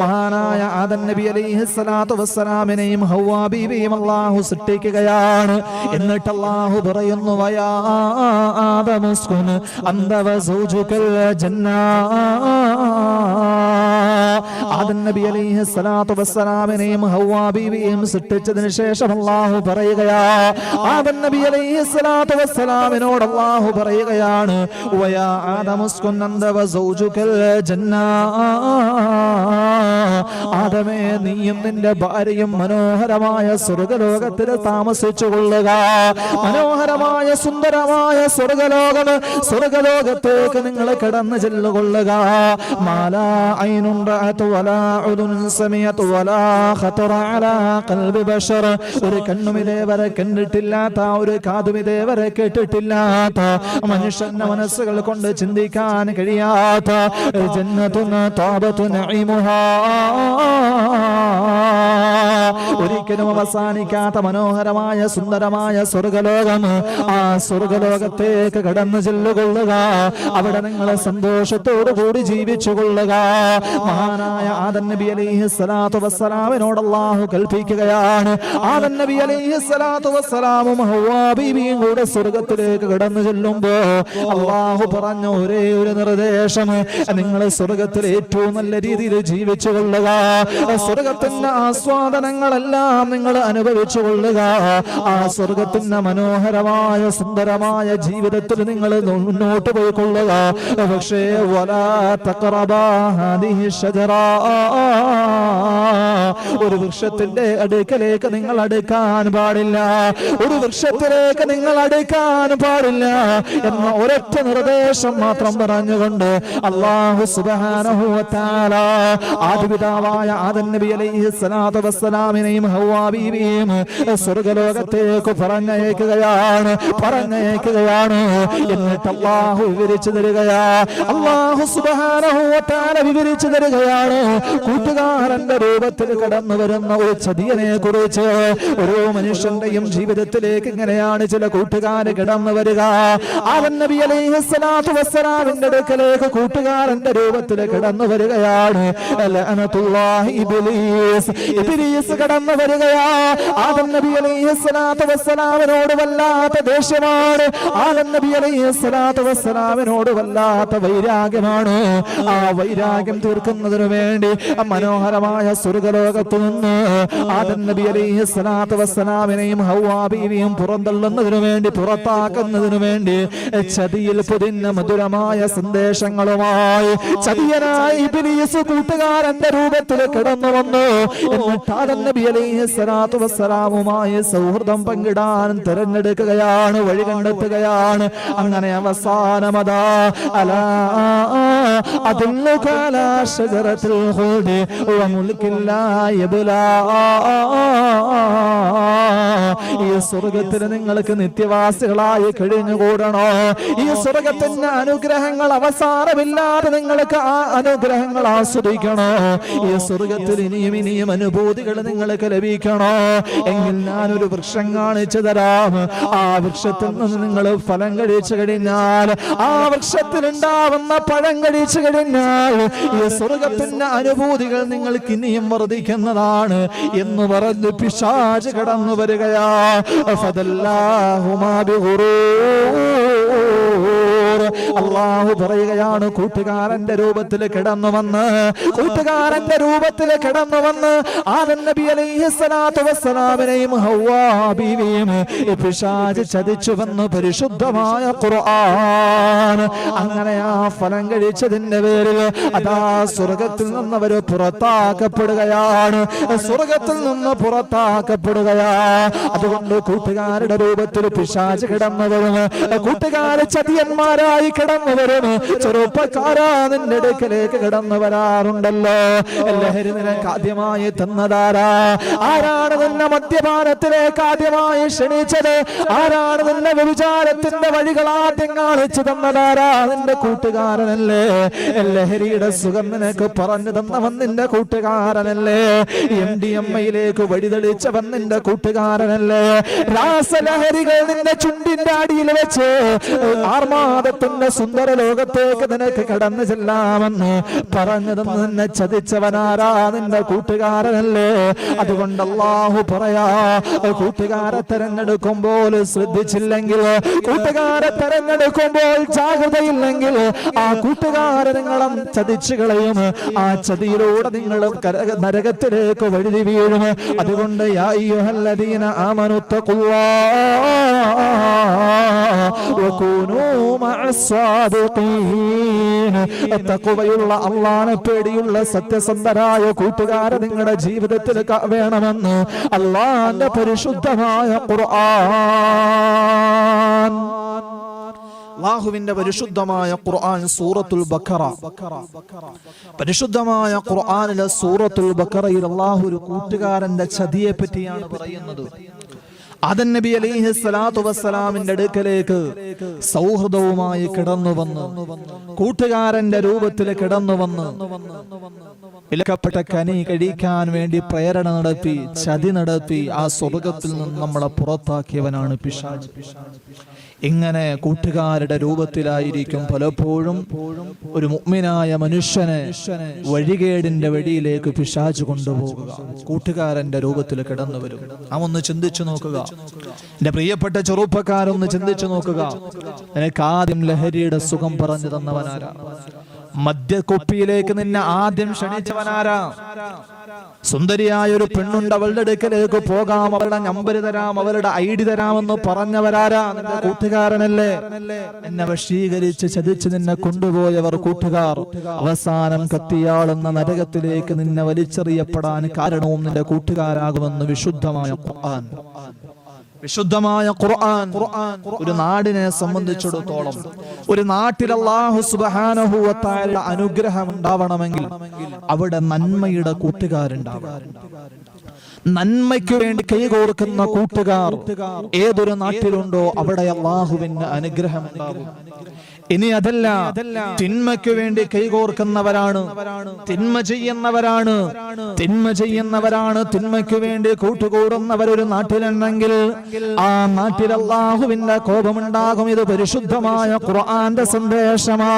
മഹാനായ ആദൻ നബി അലൈഹി സ്വലാത്തു വസ്സലാമിനെയും ഹൗവാ ബീവിയും അല്ലാഹു സൃഷ്ടിക്കുകയാണ്. എന്നിട്ട് അല്ലാഹു പറയുന്നു വയാ ആദമസ്കുൻ അന്തവ സൗജുകൽ ജന്നാ നബി അലൈഹി നബി അലൈഹി പറയുകയാണ് വയാ ആദമേ നീയും നിന്റെ ഭാര്യയും മനോഹരമായ സ്വർഗലോകത്തിൽ താമസിച്ചു കൊള്ളുക മനോഹരമായ സുന്ദരമായ സ്വർഗലോകം സ്വർഗലോകത്തേക്ക് നിങ്ങൾ കടന്നു ചെല്ലുകൊള്ളുക. മാല റഅതു عذن سمعت വലാ ഖതറ അലാ ഖൽബി ബശർ ഒരു കണ്ണും ഇതേവരെ കണ്ടിട്ടില്ലാത്ത ഒരു കാതും ഇതേവരെ കേട്ടിട്ടില്ലാത്ത മനുഷ്യന്റെ മനസ്സുകൾ കൊണ്ട് ചിന്തിക്കാൻ കഴിയാത്ത ജന്നത്തുൻ താപത്തു നഈമുഹാ ഒരിക്കലും അവസാനിക്കാത്ത മനോഹരമായ സുന്ദരമായ സ്വർഗലോകം. ആ സ്വർഗലോകത്തേക്ക് കടന്നു ചെല്ലുകൊള്ളുക. അവിടെ നിങ്ങൾ സന്തോഷത്തോടു കൂടി ജീവിച്ചു കൊള്ളുക മഹാനായ ആദൻ നബി അലൈഹി സ്വലാത്തു വസ്സലാമിനോട് അള്ളാഹു കൽപ്പിക്കുകയാണ്. ആദൻ നബി അലൈഹി സ്വലാത്തു വസ്സലാമും ഹവ്വാ കൂടെ സ്വർഗത്തിലേക്ക് കടന്നു ചെല്ലുമ്പോ അള്ളാഹു പറഞ്ഞ ഒരേ ഒരു നിർദ്ദേശം. നിങ്ങൾ സ്വർഗത്തിൽ ഏറ്റവും നല്ല രീതിയിൽ ജീവിച്ചു കൊള്ളുക സ്വർഗത്തിന്റെ ആസ്വാദനങ്ങളെല്ലാം നിങ്ങൾ അനുഭവിച്ചു കൊള്ളുക. ആ സ്വർഗത്തിന്റെ മനോഹരമായ സുന്ദരമായ ജീവിതത്തിൽ നിങ്ങൾ മുന്നോട്ട് പോയി കൊള്ളുക പക്ഷേ ഒരു വൃക്ഷത്തിന്റെ അടുക്കലേക്ക് നിങ്ങൾ അടുക്കാൻ പാടില്ല. ഒരു വൃക്ഷത്തിലേക്ക് നിങ്ങൾ അടുക്കാൻ പാടില്ല എന്ന ഒരൊറ്റ നിർദ്ദേശം മാത്രം പറഞ്ഞുകൊണ്ട് അള്ളാഹു തആല ആദിപിതാവായ ആദൻ നബി അലൈഹി സ്വലാത്തു വസ്സലാമിനെയും ഹവ്വാ ബീവിയെയും സ്വർഗലോകത്തേക്ക് പറഞ്ഞയക്കുകയാണ് പറഞ്ഞയക്കുകയാണ്. എന്നിട്ട് അള്ളാഹു വിവരിച്ചു തരികയാ. അള്ളാഹു സുബ്ഹാനഹു വ വിവരിച്ചു തരികയാണ്. കൂട്ടുകാരന്റെ രൂപത്തിൽ കടന്നു വരുന്ന ഒരു ചതിയനെ കുറിച്ച് ഓരോ മനുഷ്യന്റെയും ജീവിതത്തിലേക്ക് ഇങ്ങനെയാണ് ചില കൂട്ടുകാര് കടന്നു വരിക. അവൻ നബി അലൈഹി വസ്സലാമിന്റെ അടുക്കലേക്ക് കൂട്ടുകാരന്റെ രൂപത്തിൽ കടന്നു വരികയാണ്. കടന്നു വരികയാ. ആദം നബി അലൈഹി സ്വലാത്തു വസ്സലാമിനോട് വല്ലാത്ത ദേഷ്യമാണ്. ആദം നബി അലൈഹി സ്വലാത്തു വസ്സലാമിനോട് വല്ലാത്ത വൈരാഗ്യമാണ്. ആ വൈരാഗ്യം തീർക്കുന്നതിനു വേണ്ടി മനോഹരമായ സ്വർഗലോകത്ത് നിന്ന് ആദം നബി അലൈഹി സ്വലാത്തു വസ്സലാമിനെയും ഹൗവാ ബീവിയും പുറന്തള്ളുന്നതിനു വേണ്ടി പുറത്താക്കുന്നതിനു വേണ്ടി ചതിയിൽ പൊതിഞ്ഞ മധുരമായ സന്ദേശങ്ങളുമായി ചതിയനായി കൂട്ടുകാരന്റെ രൂപത്തിൽ കിടന്നു വന്നു. എന്നിട്ട് ആദം നബി അലൈഹി സ്വലാത്തു വസ്സലാമുമായി സൗഹൃദം പങ്കിടാൻ തിരഞ്ഞെടുക്കുകയാണ് വഴി കണ്ടെത്തുകയാണ്. അങ്ങനെ അവസാനമതാ ഈ സ്വർഗത്തിന് നിങ്ങൾക്ക് നിത്യവാസികളായി കഴിഞ്ഞുകൂടണോ? ഈ സ്വർഗത്തിന്റെ അനുഗ്രഹങ്ങൾ അവസാനമില്ലാതെ നിങ്ങൾക്ക് ആ അനുഗ്രഹങ്ങൾ ആസ്വദിക്കണോ? ഈ സ്വർഗത്തിൽ ഇനിയും ഇനിയും അനുഭൂതികൾ നിങ്ങൾക്ക് ലഭിക്കണോ? എങ്കിൽ ഞാൻ ഒരു വൃക്ഷം കാണിച്ചു തരാം. ആ വൃക്ഷത്തിൽ നിന്ന് നിങ്ങൾ ഫലം കഴിച്ചു കഴിഞ്ഞാൽ ആ വൃക്ഷത്തിൽ ഉണ്ടാവുന്ന പഴം കഴിച്ചു കഴിഞ്ഞാൽ ഈ സ്വർഗത്തിന്റെ അനുഭൂതികൾ നിങ്ങൾക്ക് ഇനിയും വർദ്ധിക്കുന്നതാണ് എന്ന് പറഞ്ഞ് പിശാച് കടന്നു വരികയാ. ഫദല്ലാഹുമാ ബിഗുറൂർ. അള്ളാഹു പറയുകയാണ് കൂട്ടുകാരന്റെ രൂപത്തിൽ കിടന്നു വന്ന് കൂട്ടുകാരന്റെ രൂപത്തിൽ കിടന്നു വന്ന് നബി അലൈഹി സ്വലാത്തു വസ്സലാമിനെയും വന്ന് പരിശുദ്ധമായ ഖുർആൻ. അങ്ങനെ ആ ഫലം കഴിച്ചതിന്റെ പേരിൽ അതാ സ്വർഗത്തിൽ നിന്ന് അവർ പുറത്താക്കപ്പെടുകയാണ്. സ്വർഗത്തിൽ നിന്ന് പുറത്താക്കപ്പെടുകയാ. അതുകൊണ്ട് കൂട്ടുകാരുടെ രൂപത്തിൽ പിശാജ് കിടന്നവരും കൂട്ടുകാര് ചതിയന്മാരായി കിടന്നു വരും ചെറുപ്പക്കാരാ നിന്റെ അടുക്കലേക്ക് കടന്നു വരാറുണ്ടല്ലോ. ലഹരി നിനക്ക് ആദ്യമായി തന്നതാരാ? ആരാണ് നിന്നെ മദ്യപാനത്തിലേക്ക് ആദ്യമായി ക്ഷണിച്ചത്? ആരാണ് നിന്നെ വ്യഭിചാരത്തിന്റെ വഴികൾ ആദ്യം കാണിച്ചു തന്നതാരാ? നിന്റെ കൂട്ടുകാരനല്ലേ? ലഹരിയുടെ സുഖം നിനക്ക് പറഞ്ഞു തന്നവൻ നിന്റെ കൂട്ടുകാരനല്ലേ? എം ഡി എം ഐയിലേക്ക് വഴിതെളിച്ചവൻ നിന്റെ കൂട്ടുകാരനല്ലേ? രാസലഹരികൾ നിന്റെ ചുണ്ടിന്റെ അടിയിൽ വെച്ച് ആർമാദത്തിന്റെ സ്വർഗത്തിന്റെ സുന്ദര ലോകത്തേക്ക് നിനക്ക് കടന്നു ചെല്ലാമെന്ന് പറഞ്ഞത് നിന്നെ ചതിച്ചവനാരാ നിന്റെ കൂട്ടുകാരനല്ലേ? അതുകൊണ്ട് അള്ളാഹു പറയാ കൂട്ടുകാരെ തെരഞ്ഞെടുക്കുമ്പോൾ ശ്രദ്ധിച്ചില്ലെങ്കിൽ കൂട്ടുകാരെ തെരഞ്ഞെടുക്കുമ്പോൾ ജാഗ്രതയില്ലെങ്കിൽ ആ കൂട്ടുകാരെ നിങ്ങളും ചതിച്ചു കളയും. ആ ചതിയിലൂടെ നിങ്ങൾ നരകത്തിലേക്ക് വഴുതി വീഴും. അതുകൊണ്ട് യാ അയ്യുഹല്ലദീന ആമനുത്തഖുല്ലാഹ് തഖ്വയുള്ള അള്ളാഹനെ പേടിയുള്ള സത്യസന്ധരായ കൂട്ടുകാരെ നിങ്ങളുടെ ജീവിതത്തിൽ വേണമെന്ന് അള്ളാന്റെ പരിശുദ്ധമായ ഖുർആൻ. അള്ളാഹുവിന്റെ പരിശുദ്ധമായ ഖുർആൻ സൂറത്തുൽ ബക്കറ പരിശുദ്ധമായ ഖുർആനിലെ സൂറത്തുൽ ബക്കറയിൽ അള്ളാഹു ഒരു കൂട്ടുകാരന്റെ ചതിയെ പറ്റിയാണ് പറയുന്നത്. ആദൻ നബി അലൈഹി സ്വലാത്തു വസ്സലാമിന്റെ അടുക്കലേക്ക് സൗഹൃദവുമായി കിടന്നു വന്ന് കൂട്ടുകാരന്റെ രൂപത്തിൽ കിടന്നു വന്ന് വിലക്കപ്പെട്ട കനി കഴിക്കാൻ വേണ്ടി പ്രേരണ നടത്തി ചതി നടത്തി ആ സ്വർഗത്തിൽ നിന്ന് നമ്മളെ പുറത്താക്കിയവനാണ് പിശാജ് ഇങ്ങനെ കൂട്ടുകാരുടെ രൂപത്തിലായിരിക്കും പലപ്പോഴും ഒരു മുഗ്മിനായ മനുഷ്യനെ വഴികേടിന്റെ വഴിയിലേക്ക് പിശാജ് കൊണ്ടുപോകുക. കൂട്ടുകാരന്റെ രൂപത്തിൽ കിടന്നു വരും. നാം ഒന്ന് ചിന്തിച്ചു നോക്കുക. എന്റെ പ്രിയപ്പെട്ട ചെറുപ്പക്കാരൊന്ന് ചിന്തിച്ചു നോക്കുക. നിനക്ക് ആദ്യം ലഹരിയുടെ സുഖം പറഞ്ഞു തന്നവനാരാ? മദ്യക്കുപ്പിയിലേക്ക് നിന്നെ ആദ്യം ക്ഷണിച്ചവനാരാ? സുന്ദരിയായ ഒരു പെണ്ണുണ്ട് അവളുടെ അടുക്കലേക്ക് പോകാം അവളുടെ നമ്പർ തരാം അവളുടെ ഐ ഡി തരാമെന്ന് പറഞ്ഞവരാരാ? നിന്റെ കൂട്ടുകാരനല്ലേ? എന്നെ വശീകരിച്ച് ചതിച്ച് നിന്നെ കൊണ്ടുപോയവർ കൂട്ടുകാർ. അവസാനം കത്തിയാളുന്ന നരകത്തിലേക്ക് നിന്നെ വലിച്ചെറിയപ്പെടാൻ കാരണവും നിന്റെ കൂട്ടുകാരാകുമെന്ന് വിശുദ്ധമായ ഖുർആൻ. വിശുദ്ധമായ ഖുർആൻ ഒരു നാടിനെ സംബന്ധിച്ചിടത്തോളം ഒരു നാട്ടിൽ അല്ലാഹു സുബ്ഹാനഹു വ തആല അനുഗ്രഹം ഉണ്ടാവണമെങ്കിൽ അവിടെ നന്മയുടെ കൂട്ടുകാരുണ്ടാവണം. നന്മയ്ക്ക് വേണ്ടി കൈകോർക്കുന്ന കൂട്ടുകാർ ഏതൊരു നാട്ടിലുണ്ടോ അവിടെ അള്ളാഹുവിന്റെ അനുഗ്രഹം ഉണ്ടാകും ഇനി അതല്ല തിന്മയ്ക്കു വേണ്ടി കൈകോർക്കുന്നവരാണ്. തിന്മ ചെയ്യുന്നവരാണ്. തിന്മ ചെയ്യുന്നവരാണ്. തിന്മയ്ക്കു വേണ്ടി കൂട്ടുകൂടുന്നവർ ഒരു നാട്ടിലുണ്ടെങ്കിൽ ആ നാട്ടിൽ അള്ളാഹുവിന്റെ കോപമുണ്ടാകും. ഇത് പരിശുദ്ധമായ ഖുർആന്റെ സന്ദേശമാ.